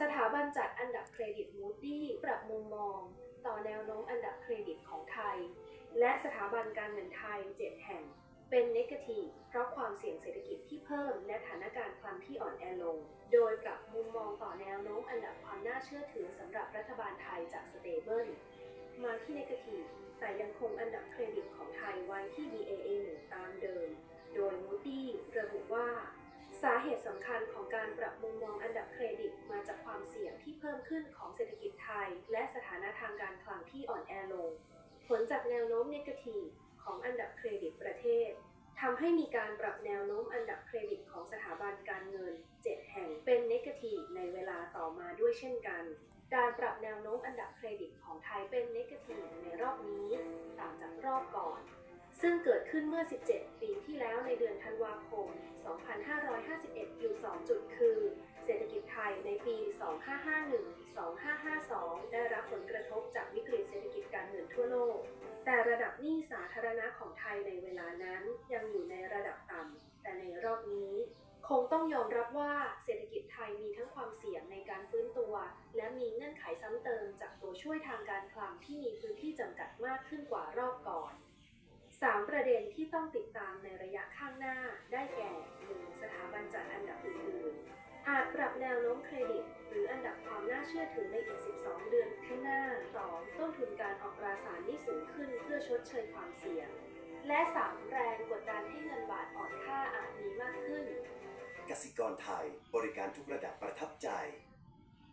สถาบันจัดอันดับเครดิตมูดี้ปรับมุมมอง ต่อแนวโน้มอันดับเครดิตของไทย และสถาบันการเงินไทย 7 แห่ง เป็นเนกาทีเพราะความเสี่ยงเศรษฐกิจที่เพิ่มและฐานการณ์คลังที่อ่อนแอลง โดยปรับมุมมองต่อแนวโน้มอันดับความน่าเชื่อถือสำหรับรัฐบาลไทยจากสเตเบิลมาที่เนกาทีแต่ยังคงอันดับเครดิตของไทยไว้ที่ Baa1 ตามเดิม ตุสำคัญของการปรับมุมมองอันดับเครดิตมาจากความเสี่ยงที่เพิ่มขึ้นของเศรษฐกิจไทย และสถานะทางการคลังที่อ่อนแอลง ผลจากแนวโน้มเนกาทีฟของอันดับเครดิตประเทศทำให้มีการปรับแนวโน้มอันดับเครดิตของสถาบันการเงิน 7 แห่งเป็นเนกาทีฟในเวลาต่อมาด้วยเช่นกัน การปรับแนวโน้มอันดับเครดิตของไทยเป็นเนกาทีฟในรอบนี้ ต่างจากรอบก่อน ซึ่งเกิดขึ้นเมื่อ 17 ปีที่แล้วในเดือนธันวาคม 2551 อยู่ 2 จุดคือ เศรษฐกิจไทยในปี 2551 2552 ได้รับผลกระทบจากวิกฤตเศรษฐกิจการเงินทั่วโลก แต่ระดับหนี้สาธารณะของไทยในเวลานั้นยังอยู่ในระดับต่ำ แต่ในรอบนี้ คงต้องยอมรับว่าเศรษฐกิจไทยมีทั้งความเสี่ยงในการฟื้นตัว และมีเงื่อนไขซ้ำเติมจากตัวช่วยทางการคลังที่มีพื้นที่จำกัดมากขึ้นกว่ารอบก่อน3ประเด็นที่ต้องติดตามในระยะข้างหน้าได้แก่ จากอันดับอื่นๆ อาจปรับแนวโน้มเครดิต หรืออันดับความน่าเชื่อถือในอีก 12 เดือนข้างหน้า 2. ต้นทุนการออกตราสารหนี้สูงขึ้นเพื่อชดเชยความเสี่ยง และ 3. แรงกดดันให้เงินบาทอ่อนค่าอาจมีมากขึ้น กสิกรไทย บริการทุกระดับประทับใจ